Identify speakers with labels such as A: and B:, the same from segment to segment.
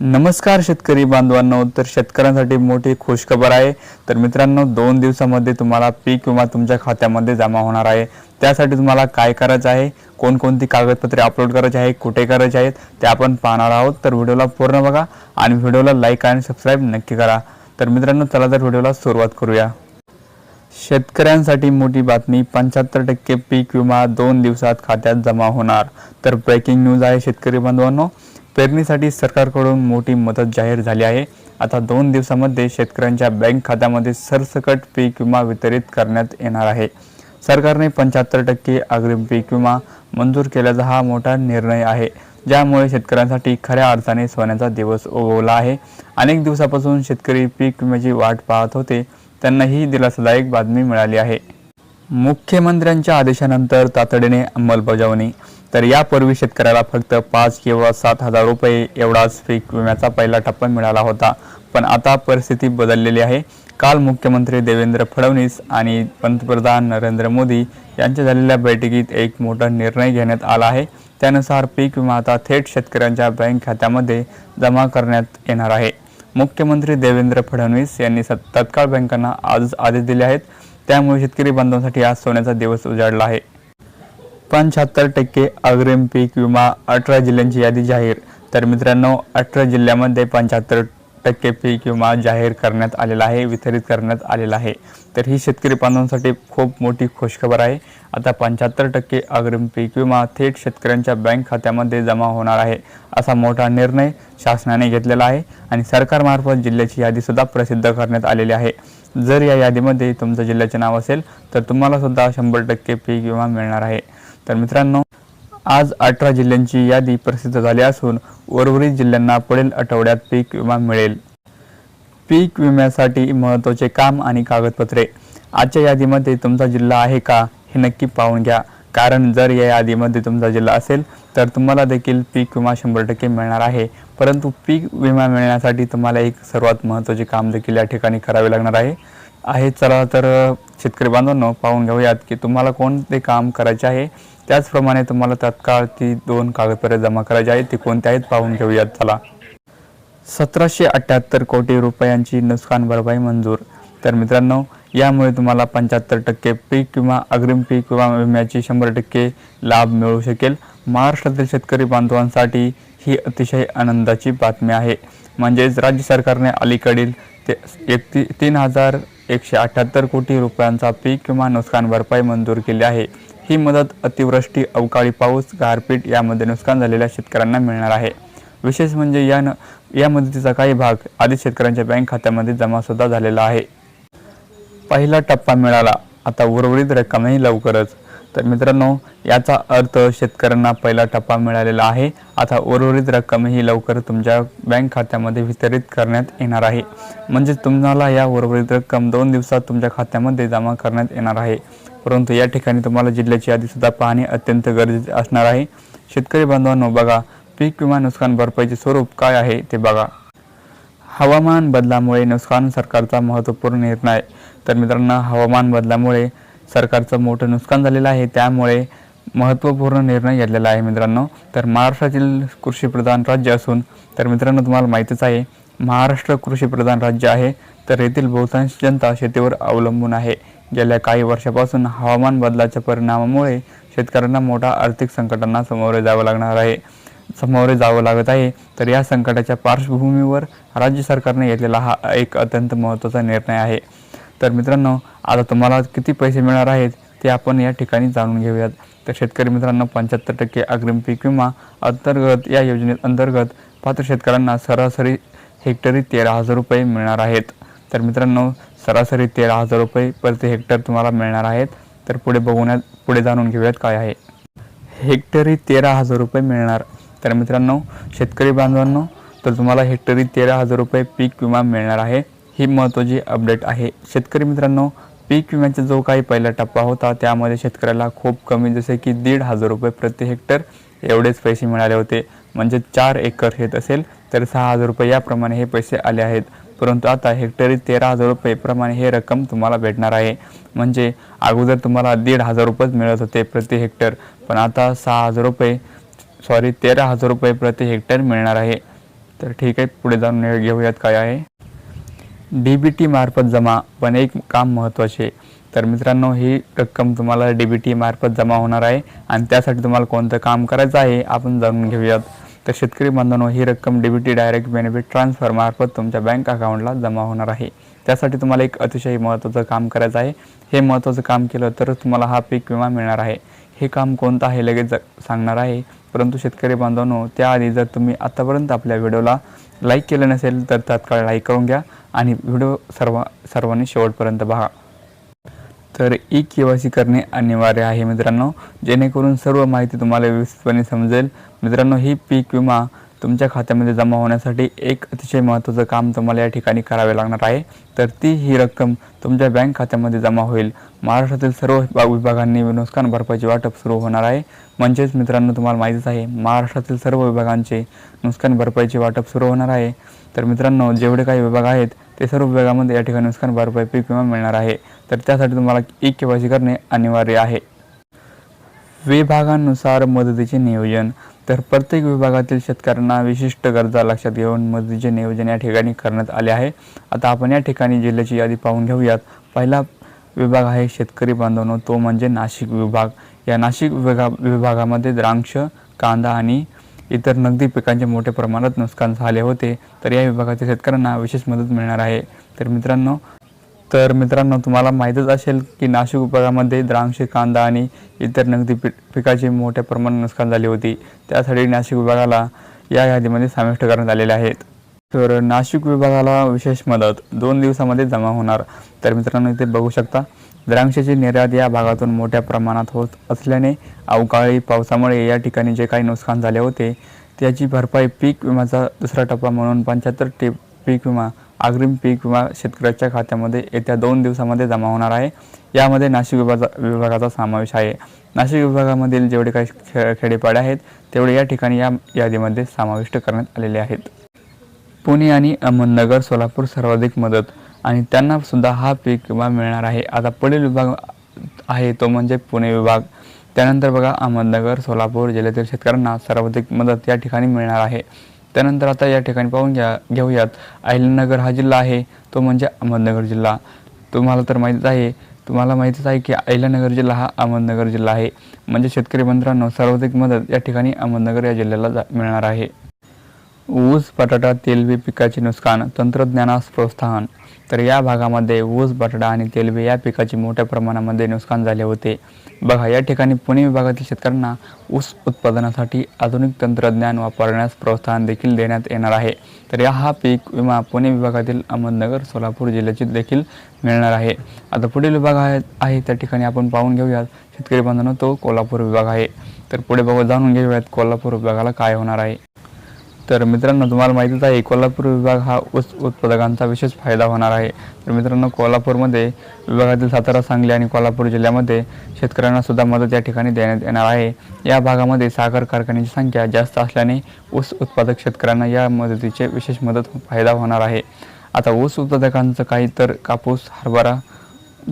A: नमस्कार शेतकरी बांधवांनो तर शेतकऱ्यांसाठी मोठी खुशखबर आहे. तर मित्रांनो दोन दिवसामध्ये तुम्हाला पीक विमा तुमच्या खात्यामध्ये जमा होणार आहे. त्यासाठी तुम्हाला काय करायचं आहे? कोणकोणती कागदपत्रे अपलोड करायची आहे? कुठे करायचे आहेत? ते आपण पाहणार आहोत. तर व्हिडिओला पूर्ण बघा आणि व्हिडिओला लाईक आणि सबस्क्राईब नक्की करा. तर मित्रांनो चला तर व्हिडिओला सुरुवात करूया. शेतकऱ्यांसाठी मोठी बातमी पंच्याहत्तर टक्के पीक विमा दोन दिवसात खात्यात जमा होणार. तर ब्रेकिंग न्यूज आहे शेतकरी बांधवांनो. पेरणीसाठी सरकारकडून मोठी मदत जाहीर झाली आहे. आता दोन दिवसामध्ये शेतकऱ्यांच्या बँक खात्यामध्ये सरसकट पीक विमा वितरित करण्यात येणार आहे. सरकारने पंच्याहत्तर टक्के अग्रिम पीक विमा मंजूर केल्याचा हा मोठा निर्णय आहे. ज्यामुळे शेतकऱ्यांसाठी खऱ्या अर्थाने सोन्याचा दिवस उगवला आहे. अनेक दिवसापासून शेतकरी पीक विम्याची वाट पाहत होते. त्यांना ही दिलासादायक बातमी मिळाली आहे. मुख्यमंत्र्यांच्या आदेशानंतर तातडीने अंमलबजावणी तर यापूर्वी शेतकऱ्याला फक्त पाच किंवा सात हजार रुपये एवढाच पीक विम्याचा पहिला टप्पा मिळाला होता. पण आता परिस्थिती बदललेली आहे. काल मुख्यमंत्री देवेंद्र फडणवीस आणि पंतप्रधान नरेंद्र मोदी यांच्या झालेल्या बैठकीत एक मोठा निर्णय घेण्यात आला आहे. त्यानुसार पीक विमा आता थेट शेतकऱ्यांच्या बँक खात्यामध्ये जमा करण्यात येणार आहे. मुख्यमंत्री देवेंद्र फडणवीस यांनी तत्काळ बँकांना आजच आदेश दिले आहेत. त्यामुळे शेतकरी बांधवांसाठी आज सोन्याचा दिवस उजाडला आहे. पंच्याहत्तर टक्के अग्रिम पीक विमा अठरा जिल्ह्यांची यादी जाहीर. तर मित्रांनो अठरा जिल्ह्यामध्ये पंच्याहत्तर टक्के पीक विमा जाहीर करण्यात आलेला आहे वितरित करण्यात आलेला आहे. तर ही शेतकरी बांधवांसाठी खूप मोठी खुशखबर आहे. आता पंच्याहत्तर टक्के अग्रिम पीक विमा थेट शेतकऱ्यांच्या बँक खात्यामध्ये जमा होणार आहे असा मोठा निर्णय शासनाने घेतलेला आहे आणि सरकारमार्फत जिल्ह्याची यादीसुद्धा प्रसिद्ध करण्यात आलेली आहे. जर या यादीमध्ये तुमचं जिल्ह्याचे नाव असेल तर तुम्हालासुद्धा शंभर टक्के पीक विमा मिळणार आहे. तर मित्रांनो आज अठरा जिल्ह्यांची यादी प्रसिद्ध झाली असून उर्वरित जिल्ह्यांना पुढील आठवड्यात पीक विमा मिळेल. पीक विम्यासाठी महत्त्वाचे काम आणि कागदपत्रे. आजच्या यादीमध्ये तुमचा जिल्हा आहे का हे नक्की पाहून घ्या. कारण जर या यादीमध्ये तुमचा जिल्हा असेल तर तुम्हाला देखील पीक विमा शंभर टक्के मिळणार आहे. परंतु पीक विमा मिळण्यासाठी तुम्हाला एक सर्वात महत्त्वाचे काम देखील या ठिकाणी करावे लागणार आहे. आहे चला तर शेतकरी बांधवांनो पाहून घेऊयात की तुम्हाला कोणते काम करायचे आहे. त्याचप्रमाणे तुम्हाला तत्काळ ती दोन कागदपत्रे जमा करायची आहेत ती कोणत्या आहेत पाहून घेऊयात. चला. सतराशे अठ्ठ्याहत्तर कोटी रुपयांची नुकसान भरपाई मंजूर. तर मित्रांनो यामुळे तुम्हाला पंच्याहत्तर टक्के पीक किंवा अग्रिम पीक विमा विम्याची शंभर टक्के लाभ मिळू शकेल. महाराष्ट्रातील शेतकरी बांधवांसाठी ही अतिशय आनंदाची बातमी आहे. म्हणजेच राज्य सरकारने अलीकडील ते एक ती तीन हजार एकशे अठ्ठ्याहत्तर कोटी रुपयांचा पीक किंवा नुकसान भरपाई मंजूर केली आहे. ही मदत अतिवृष्टी अवकाळी पाऊस गारपीट यामध्ये नुकसान झालेल्या शेतकऱ्यांना मिळणार आहे. विशेष म्हणजे या न या मदतीचा काही भाग आधी शेतकऱ्यांच्या बँक खात्यामध्ये जमासुद्धा झालेला आहे. पहिला टप्पा मिळाला. आता उर्वरित रक्कमही लवकरच. तर मित्रांनो याचा अर्थ शेतकऱ्यांना पहिला टप्पा मिळालेला आहे. आता उर्वरित रक्कमही लवकर तुमच्या बँक खात्यामध्ये वितरित करण्यात येणार आहे. म्हणजे तुम्हाला या उर्वरित रक्कम दोन दिवसात तुमच्या खात्यामध्ये जमा करण्यात येणार आहे. परंतु या ठिकाणी तुम्हाला जिल्ह्याची यादीसुद्धा पाहणे अत्यंत गरजेचे असणार आहे. शेतकरी बांधवांनो बघा पीक विमा नुकसान भरपाईचे स्वरूप काय आहे ते बघा. हवामान बदलामुळे नुकसान सरकारचा महत्त्वपूर्ण निर्णय. तर मित्रांनो हवामान बदलामुळे सरकारचं मोठं नुकसान झालेलं आहे. त्यामुळे महत्त्वपूर्ण निर्णय घेतलेला आहे मित्रांनो. तर महाराष्ट्रातील कृषीप्रधान राज्य असून तर मित्रांनो तुम्हाला माहितीच आहे महाराष्ट्र कृषीप्रधान राज्य आहे. तर येथील बहुतांश जनता शेतीवर अवलंबून आहे. गेल्या काही वर्षापासून हवामान बदलाच्या परिणामामुळे शेतकऱ्यांना मोठ्या आर्थिक संकटांना सामोरे जावं लागणार आहे. सामोरे जावं लागत आहे. तर या संकटाच्या पार्श्वभूमीवर राज्य सरकारने घेतलेला हा एक अत्यंत महत्त्वाचा निर्णय आहे. तर मित्रांनो आता तुम्हाला किती पैसे मिळणार आहेत ते आपण या ठिकाणी जाणून घेऊयात. तर शेतकरी मित्रांनो पंच्याहत्तर टक्के अग्रिम पीक विमा अंतर्गत या योजनेत अंतर्गत पात्र शेतकऱ्यांना सरासरी हेक्टरी तेरा हजार रुपये मिळणार आहेत. तर मित्रांनो सरासरी तेरा हजार रुपये प्रति हेक्टर तुम्हाला मिळणार आहेत. तर पुढे बघून पुढे जाणून घेऊयात काय आहे. हेक्टरी तेरा हजार रुपये मिळणार. तर मित्रांनो शेतकरी बांधवांनो तर तुम्हाला हेक्टरी तेरा हजार रुपये पीक विमा मिळणार आहे. ही महत्त्वाची अपडेट आहे. शेतकरी मित्रांनो पीक विम्याचा जो काही पहिला टप्पा होता त्यामध्ये शेतकऱ्याला खूप कमी जसे की दीड हजार रुपये प्रति हेक्टर एवढेच पैसे मिळाले होते. म्हणजे चार एकर शेत असेल तर सहा हजार रुपये याप्रमाणे हे पैसे आले आहेत. परंतु आता हेक्टरी तेरा हजार रुपये प्रमाणे हे रक्कम तुम्हाला भेटणार आहे. म्हणजे अगोदर तुम्हाला दीड हजार रुपयेच मिळत होते प्रति हेक्टर. पण आता सहा हजार रुपये सॉरी तेरा हजार रुपये प्रति हेक्टर मिळणार आहे. तर ठीक आहे पुढे जाऊन घेऊयात काय आहे. डी बी टी मार्फत जमा पण एक काम महत्त्वाचे तर मित्रांनो ही रक्कम तुम्हाला डी बी टी मार्फत जमा होणार आहे. आणि त्यासाठी तुम्हाला कोणतं काम करायचं आहे आपण जाणून घेऊयात. तर शेतकरी बंधनो ही रक्कम D B T direct benefit ट्रान्सफरमार्फत तुमच्या बँक अकाउंटला जमा होणार आहे. त्यासाठी तुम्हाला एक अतिशय महत्त्वाचं काम करायचं आहे. हे महत्त्वाचं काम केलं तर तुम्हाला हा पीक विमा मिळणार आहे. हे काम कोणतं आहे लगेच सांगणार आहे. परंतु शेतकरी बांधवांनो त्याआधी जर तुम्ही आतापर्यंत आपल्या व्हिडिओला लाईक केलं नसेल तर तात्काळ लाईक करून घ्या आणि व्हिडिओ सर्व सर्वांनी शेवटपर्यंत पहा. तर ई के वाय सी करणे अनिवार्य आहे मित्रांनो. जेणेकरून सर्व माहिती तुम्हाला व्यवस्थितपणे समजेल. मित्रांनो ही पीक विमा तुमच्या खात्यामध्ये जमा होण्यासाठी एक अतिशय महत्त्वाचं काम तुम्हाला या ठिकाणी करावे लागणार आहे. तर ती ही रक्कम तुमच्या बँक खात्यामध्ये जमा होईल. महाराष्ट्रातील सर्व विभाग विभागांनी नुकसान भरपाईची वाटप सुरू होणार आहे. म्हणजेच मित्रांनो तुम्हाला माहितीच आहे महाराष्ट्रातील सर्व विभागांचे नुकसान भरपाईचे वाटप सुरू होणार आहे. तर मित्रांनो जेवढे काही विभाग आहेत ते सर्व विभागामध्ये या ठिकाणी नुकसान भरपाई पीक विमा मिळणार आहे. तर त्यासाठी तुम्हाला ई के करणे अनिवार्य आहे. विभागानुसार मदतीचे नियोजन. तर प्रत्येक विभागातील शेतकऱ्यांना विशिष्ट गरजा लक्षात घेऊन मदतीचे नियोजन या ठिकाणी करण्यात आले आहे. आता आपण या ठिकाणी जिल्ह्याची यादी पाहून घेऊयात. पहिला विभाग आहे शेतकरी बांधवनो तो म्हणजे नाशिक विभाग. या नाशिक विभागा विभागामध्ये द्राक्ष कांदा आणि इतर नगदी पिकांचे मोठ्या प्रमाणात नुकसान झाले होते. तर या विभागातील शेतकऱ्यांना विशेष मदत मिळणार आहे. तर मित्रांनो तर मित्रांनो तुम्हाला माहीतच असेल की नाशिक विभागामध्ये द्राक्ष कांदा आणि इतर नगदी पी पिकाची मोठ्या प्रमाणात नुकसान झाली होती. त्यासाठी नाशिक विभागाला या यादीमध्ये समाविष्ट करण्यात आलेले आहेत. तर नाशिक विभागाला विशेष मदत दोन दिवसामध्ये जमा होणार. तर मित्रांनो इथे बघू शकता द्राक्षाची निर्यात या भागातून मोठ्या प्रमाणात होत असल्याने अवकाळी पावसामुळे या ठिकाणी जे काही नुकसान झाले होते त्याची भरपाई पीक विम्याचा दुसरा टप्पा म्हणून पंच्याहत्तर टे पीक विमा अग्रिम पीक विमा शेतकऱ्याच्या खात्यामध्ये येत्या दोन दिवसामध्ये जमा होणार आहे. यामध्ये नाशिक विभागा विभागाचा समावेश आहे. नाशिक विभागामधील जेवढे काही खे खेडेपाडे आहेत तेवढे या ठिकाणी या यादीमध्ये समाविष्ट करण्यात आलेले आहेत. पुणे आणि अहमदनगर सोलापूर सर्वाधिक मदत आणि त्यांना सुद्धा हा पीक विमा मिळणार आहे. आता पुढील विभाग आहे तो म्हणजे पुणे विभाग. त्यानंतर बघा अहमदनगर सोलापूर जिल्ह्यातील शेतकऱ्यांना सर्वाधिक मदत या ठिकाणी मिळणार आहे. त्यानंतर आता या ठिकाणी पाहून घ्या घेऊयात. अहिल्यानगर हा जिल्हा आहे तो म्हणजे अहमदनगर जिल्हा. तुम्हाला तर माहीतच आहे तुम्हाला माहितीच आहे की अहिल्यानगर जिल्हा हा अहमदनगर जिल्हा आहे. म्हणजे शेतकरी मित्रांनो सर्वाधिक मदत या ठिकाणी अहमदनगर या जिल्ह्याला जा मिळणार आहे. ऊस बटाटा तेलबी पिकाचे नुकसान तंत्रज्ञानास प्रोत्साहन. तर या भागामध्ये ऊस बटाटा आणि तेलबी या पिकाचे मोठ्या प्रमाणामध्ये नुकसान झाले होते. बघा या ठिकाणी पुणे विभागातील शेतकऱ्यांना ऊस उत्पादनासाठी आधुनिक तंत्रज्ञान वापरण्यास प्रोत्साहन देखील देण्यात येणार आहे. तर या हा पीक विमा पुणे विभागातील अहमदनगर सोलापूर जिल्ह्याची देखील मिळणार आहे. आता पुढील विभाग आहे आहे त्या ठिकाणी आपण पाहून घेऊयात. शेतकरी बांधवांनो तो कोल्हापूर विभाग आहे. तर पुढे बघू जाणून घेऊयात कोल्हापूर विभागाला काय होणार आहे. तर मित्रांनो तुम्हाला माहितीच आहे कोल्हापूर विभाग हा ऊस उत्पादकांचा विशेष फायदा होणार आहे. तर मित्रांनो कोल्हापूरमध्ये विभागातील सातारा सांगली आणि कोल्हापूर जिल्ह्यामध्ये शेतकऱ्यांना सुद्धा मदत या ठिकाणी देण्यात येणार आहे. या भागामध्ये साखर कारखान्याची संख्या जास्त असल्याने ऊस उत्पादक शेतकऱ्यांना या मदतीचे विशेष मदत फायदा होणार आहे. आता ऊस उत्पादकांचं काही तर कापूस हरभरा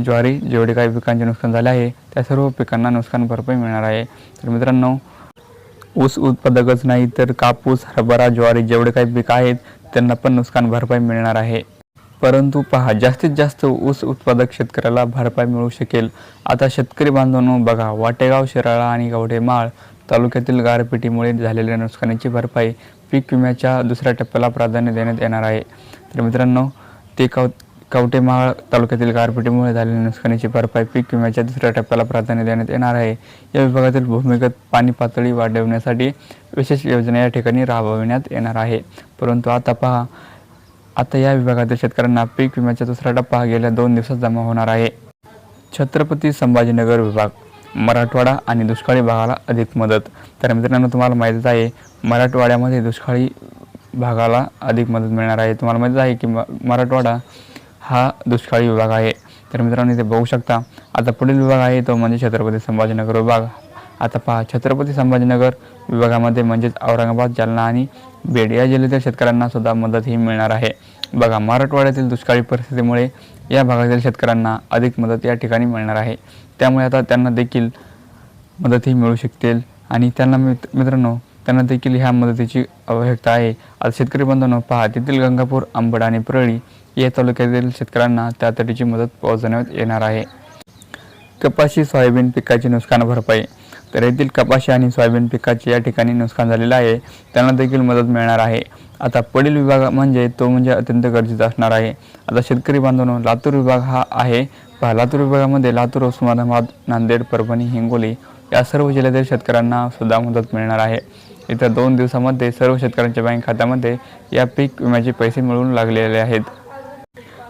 A: ज्वारी जेवढे काही पिकांचे नुकसान झाले आहे त्या सर्व पिकांना नुकसान भरपाई मिळणार आहे. तर मित्रांनो ऊस उत्पादकच नाही तर कापूस हरभरा ज्वारी जेवढे काही पीक आहेत त्यांना पण नुकसान भरपाई मिळणार आहे. परंतु पहा जास्तीत जास्त ऊस उत्पादक शेतकऱ्याला भरपाई मिळू शकेल. आता शेतकरी बांधवांनो बघा वाटेगाव शिराळा आणि गवडेमाळ तालुक्यातील गारपिटीमुळे झालेल्या नुकसानीची भरपाई पीक विम्याच्या दुसऱ्या टप्प्याला प्राधान्य देण्यात येणार आहे. तर मित्रांनो ते कव कवटेमाळ तालुक्यातील गारपिटीमुळे झालेल्या नुकसानीची भरपाई पीक विम्याच्या दुसऱ्या टप्प्याला प्राधान्य देण्यात येणार आहे. या विभागातील भूमिगत पाणी पातळी वाढवण्यासाठी विशेष योजना या ठिकाणी राबविण्यात येणार आहे. परंतु आता पहा आता या विभागातील शेतकऱ्यांना पीक विम्याचा दुसरा टप्पा गेल्या दोन दिवसात जमा होणार आहे. छत्रपती संभाजीनगर विभाग मराठवाडा आणि दुष्काळी भागाला अधिक मदत. तर मित्रांनो तुम्हाला माहीतच आहे मराठवाड्यामध्ये दुष्काळी भागाला अधिक मदत मिळणार आहे. तुम्हाला माहीत आहे की म मराठवाडा हा दुष्काळी विभाग आहे. तर मित्रांनो इथे बघू शकता आता पुढील विभाग आहे तो म्हणजे छत्रपती संभाजीनगर विभाग. आता पहा छत्रपती संभाजीनगर विभागामध्ये म्हणजेच औरंगाबाद जालना आणि बेड या जिल्ह्यातील शेतकऱ्यांना सुद्धा मदत ही मिळणार आहे. बघा मराठवाड्यातील दुष्काळी परिस्थितीमुळे या भागातील शेतकऱ्यांना अधिक मदत या ठिकाणी मिळणार आहे. त्यामुळे आता त्यांना देखील मदतही मिळू शकतील. आणि त्यांना मित मित्रांनो त्यांना देखील ह्या मदतीची आवश्यकता आहे. आता शेतकरी बंधूंनो पहा तेथील गंगापूर अंबड आणि परळी या तालुक्यातील शेतकऱ्यांना त्या तऱ्हेची मदत पोहोचवण्यात येणार आहे. कपाशी सोयाबीन पिकाची नुकसान भरपाई. तर येथील कपाशी आणि सोयाबीन पिकाचे या ठिकाणी नुकसान झालेलं आहे. त्यांना देखील मदत मिळणार आहे. आता पुढील विभाग म्हणजे तो म्हणजे अत्यंत गरजेचा असणार आहे. आता शेतकरी बांधवांनो लातूर विभाग हा आहे. पहा लातूर विभागामध्ये लातूर उस्मानाबाद नांदेड परभणी हिंगोली या सर्व जिल्ह्यातील शेतकऱ्यांना सुद्धा मदत मिळणार आहे. येत्या दोन दिवसामध्ये सर्व शेतकऱ्यांच्या बँक खात्यामध्ये या पीक विम्याचे पैसे मिळून लागलेले आहेत.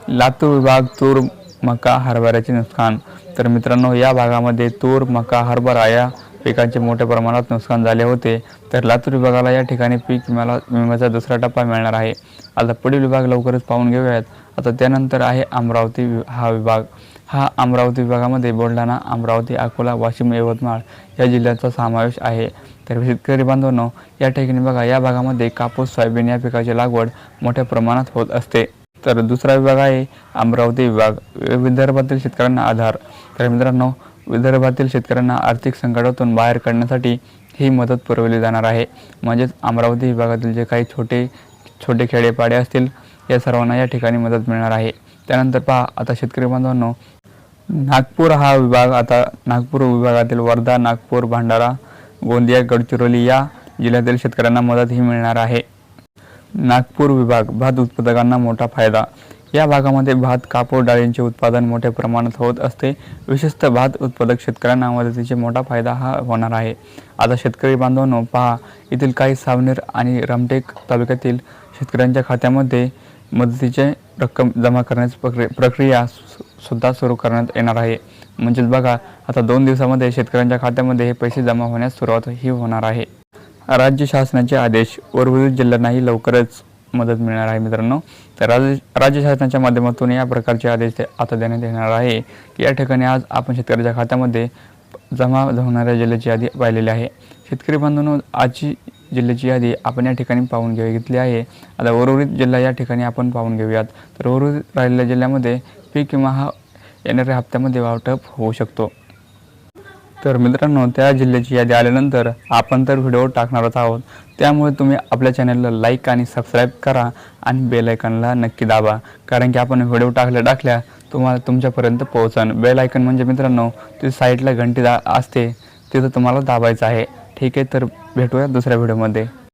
A: लातूर विभाग तूर मका हरभऱ्याचे नुकसान. तर मित्रांनो या भागामध्ये तूर मका हरभरा या पिकांचे मोठ्या प्रमाणात नुकसान झाले होते. तर लातूर विभागाला या ठिकाणी पीक विम्याला विम्याचा दुसरा टप्पा मिळणार आहे. आता पुढील विभाग लवकरच पाहून घेऊयात. आता त्यानंतर आहे अमरावती हा विभाग. हा अमरावती विभागामध्ये बुलढाणा अमरावती अकोला वाशिम यवतमाळ या जिल्ह्याचा समावेश आहे. तर शेतकरी बांधवांनो या ठिकाणी बघा या भागामध्ये कापूस सोयाबीन या पिकाची लागवड मोठ्या प्रमाणात होत असते. तर दुसरा विभाग आहे अमरावती विभाग विदर्भातील शेतकऱ्यांना आधार. तर मित्रांनो विदर्भातील शेतकऱ्यांना आर्थिक संकटातून बाहेर काढण्यासाठी ही मदत पुरवली जाणार आहे. म्हणजेच अमरावती विभागातील जे काही छोटे छोटे खेडेपाडे असतील या सर्वांना या ठिकाणी मदत मिळणार आहे. त्यानंतर पहा आता शेतकरी बांधवांनो नागपूर हा विभाग आता नागपूर विभागातील वर्धा नागपूर भंडारा गोंदिया गडचिरोली या जिल्ह्यातील शेतकऱ्यांना मदत ही मिळणार आहे. नागपूर विभाग भात उत्पादकांना मोठा फायदा. या भागामध्ये भात कापूर डाळींचे उत्पादन मोठ्या प्रमाणात होत असते. विशेषतः भात उत्पादक शेतकऱ्यांना मदतीचे मोठा फायदा हा होणार आहे. आता शेतकरी बांधवांनो पहा येथील काही सावनेर आणि रामटेक तालुक्यातील शेतकऱ्यांच्या खात्यामध्ये मदतीचे रक्कम जमा करण्याची प्रक्रिया प्रक्रिया सु- सुद्धा सुरू करण्यात येणार आहे. म्हणजेच बघा आता दोन दिवसामध्ये शेतकऱ्यांच्या खात्यामध्ये हे पैसे जमा होण्यास सुरुवात ही होणार आहे. राज्य शासनाचे आदेश उर्वरित जिल्ह्यांनाही लवकरच मदत मिळणार आहे मित्रांनो. तर राज्य राज्य शासनाच्या माध्यमातून या प्रकारचे आदेश ते आता देण्यात येणार आहे. की या ठिकाणी आज आपण शेतकऱ्याच्या खात्यामध्ये जमा होणाऱ्या जिल्ह्याची यादी पाहिलेली आहे. शेतकरी बांधवांनो आजची जिल्ह्याची यादी आपण या ठिकाणी पाहून घे घेतली आहे. आता उर्वरित जिल्हा या ठिकाणी आपण पाहून घेऊयात. तर उर्वरित राहिलेल्या जिल्ह्यामध्ये पीक विमा हा येणाऱ्या हप्त्यामध्ये वाटप होऊ शकतो. तर मित्रांनो त्या जिल्ह्याची यादी आल्यानंतर आपण तर व्हिडिओ टाकणारच आहोत. त्यामुळे तुम्ही आपल्या चॅनलला लाईक आणि सबस्क्राईब करा आणि बेलायकनला नक्की दाबा. कारण की आपण व्हिडिओ टाकल्या टाकल्या तुम्हाला तुमच्यापर्यंत पोहोचन. बेलायकन म्हणजे मित्रांनो ती साईडला घंटी दा असते. तिथं तुम्हाला दाबायचं आहे. ठीक आहे तर भेटूया दुसऱ्या व्हिडिओमध्ये.